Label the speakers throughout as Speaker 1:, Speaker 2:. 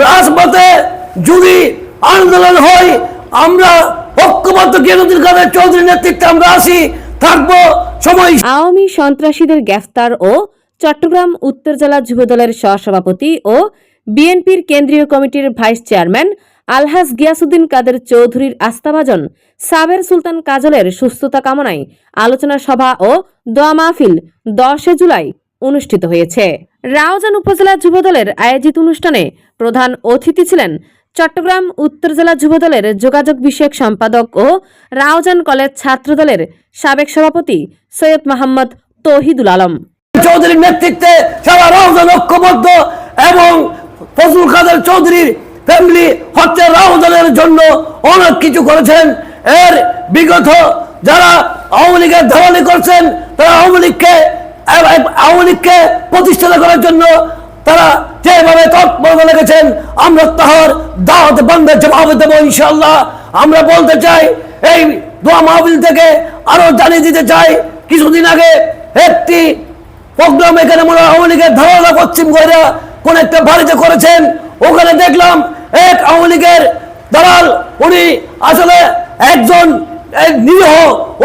Speaker 1: রাজপথে যদি আন্দোলন হয়, আমরা ঐক্যবদ্ধ কেন্দ্রীয় কাদের চৌধুরী নেতৃত্বে আমরা আসি, থাকব সময়
Speaker 2: আওয়ামী সন্ত্রাসীদের গ্রেফতার ও চট্টগ্রাম উত্তর জেলা যুবদলের সহসভাপতি ও বিএনপির কেন্দ্রীয় কমিটির ভাইস চেয়ারম্যান আলহাজ গিয়াসুদ্দিন কাদের চৌধুরীর আস্থাভাজন সাবের সুলতান কাজলের সুস্থতা কামনায় আলোচনা সভা ও দোয়া মাহফিল দশে জুলাই অনুষ্ঠিত হয়েছে। রাউজান উপজেলা যুবদলের আয়োজিত অনুষ্ঠানে প্রধান অতিথি ছিলেন চট্টগ্রাম উত্তর জেলা যুবদলের যোগাযোগ বিষয়ক সম্পাদক ও রাউজান কলেজ ছাত্রদলের সাবেক সভাপতি সৈয়দ মোহাম্মদ তৌহিদুল আলম।
Speaker 1: চৌধুরীর নেতৃত্বে সারা রমজান ঐক্যবদ্ধ এবং ফজলুল কাদের চৌধুরীর ফ্যামিলি হচ্ছে রমজানের জন্য অনেক কিছু করেছেন। এর বিগত যারা আওয়ামী লীগের ধরালি করছেন, তারা আওয়ামী লীগকে আওয়ামী লীগকে প্রতিষ্ঠা করার জন্য তারা যেভাবে তৎপরতা লেগেছেন আমরা তাহার দাওয়াত বন্ধের জবাব দেবো ইনশাল্লাহ আমরা বলতে চাই, এই দোয়া মাহবিল থেকে আরও জানিয়ে দিতে চাই, কিছুদিন আগে একটি প্রোগ্রাম এখানে মনে হয় আওয়ামী লীগের ধারণা পশ্চিম গয়রা কোন একটা বাড়িতে করেছেন, ওখানে দেখলাম এক আওয়ামী লীগের দালাল, উনি আসলে একজন, এক নিরীহ,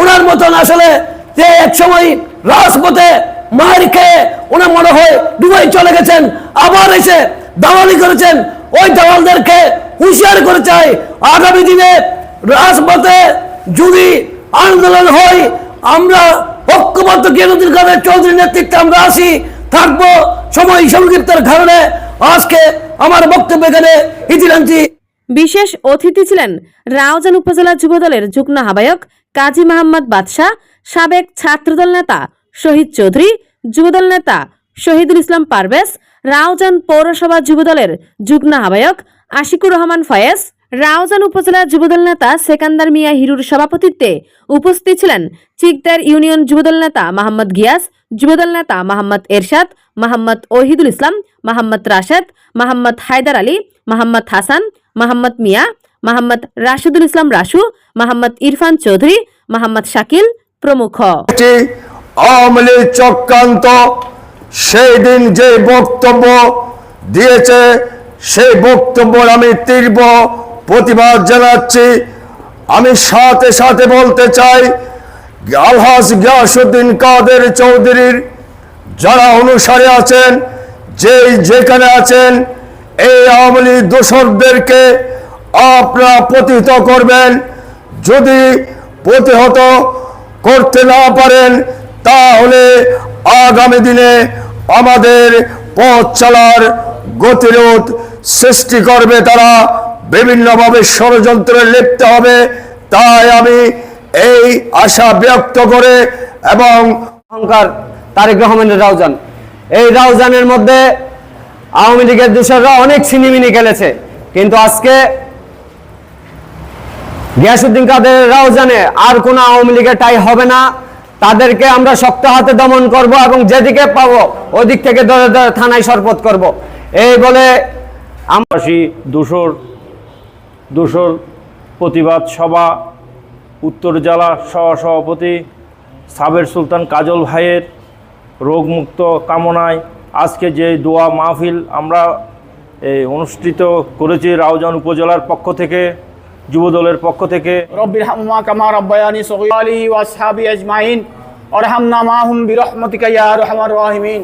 Speaker 1: ওনার মতন আসলে যে এক সময় রাজপথে মার খেয়ে ওনার মনে হয় দুবাই চলে গেছেন, আবার এসে দালালি করেছেন। ওই দালালদেরকে হুঁশিয়ার করে চাই, আগামী দিনে রাজপথে যদি আন্দোলন হয়, আমরা ঐক্যবদ্ধ কেন্দ্রীয় কাদের চৌধুরী নেতৃত্বে আমরা আসি, থাকব সময় সংক্ষিপ্তের কারণে। আজকে আমার বক্তব্য এখানে ইতিরাঞ্চি
Speaker 2: বিশেষ অতিথি ছিলেন রাউজান উপজেলা যুবদলের যুগ্ম আহ্বায়ক কাজী মোহাম্মদ বাদশাহ সাবেক ছাত্রদল নেতা শহীদ চৌধুরী, যুবদল নেতা শহীদুল ইসলাম পারভেজ রাউজান পৌরসভা যুবদলের যুগ্ম আহ্বায়ক আশিকুর রহমান ফয়েজ রাউজান উপজেলা যুবদল নেতা সেকান্দার মিয়া হিরুর সভাপতিত্বে উপস্থিত ছিলেন চিকদার ইউনিয়ন যুবদল নেতা মোহাম্মদ গিয়াস, যুবদল নেতা মোহাম্মদ এরশাদ মোহাম্মদ ওহিদুল ইসলাম মোহাম্মদ রাশেদ মোহাম্মদ হায়দার আলী মোহাম্মদ হাসান মোহাম্মদ মিয়া মোহাম্মদ রাশিদুল ইসলাম রাসু মোহাম্মদ ইরফান চৌধুরী মোহাম্মদ শাকিল প্রমুখ।
Speaker 3: আওয়ামী লীগ চক্রান্ত সেই দিন যে বক্তব্য দিয়েছে, সেই বক্তব্য আমি তীব্র প্রতিবাদ জানাচ্ছি। আমি সাথে সাথে বলতে চাই আলহাজ গিয়াসুদ্দিন কাদের চৌধুরীর যারা অনুসারে আছেন যে যেখানে আছেন, এই আওয়ামী লীগ দোসরদেরকে আপনারা প্রতিহত করবেন। যদি প্রতিহত করতে না পারেন, তাহলে আগামী দিনে আমাদের পথ চলার গতিরোধ সৃষ্টি করবে তারা, বিভিন্নভাবে ষড়যন্ত্রে লিপ্ত হবে। তাই আমি এই আশা ব্যক্ত করে এবং
Speaker 4: অহংকার তারেক রহমানের রাউজান। এই রাউজানের মধ্যে আওয়ামী লীগের দূষররা অনেক সিনেমিনি খেলেছে। কিন্তু আজকে গিয়াসুদ্দিন কাদের রাউজানে আর কোনো আওয়ামী লীগের টাই হবে না। তাদেরকে আমরা শক্ত হাতে দমন করব এবং যেদিকে পাবো, ওদিক থেকে ধরে ধরে থানায় শরপত করব। এই বলে
Speaker 5: আশি দুশোর দুশোর প্রতিবাদ সভা, উত্তর জেলা সহসভাপতি সাবের সুলতান কাজল ভাইয়ের রোগমুক্ত কামনায় আজকে যে দোয়া মাহফিল আমরা অনুষ্ঠিত করেছি রাউজান উপজেলার পক্ষ থেকে যুব দলের পক্ষ থেকে
Speaker 6: রব্বির হামমা কামা রব্বায়ানি সহিলি ওয়াসহাবি আজমাইন অরহামনা মাহুম বিরহমতিকা ইয়া রহমান রাহিমিন।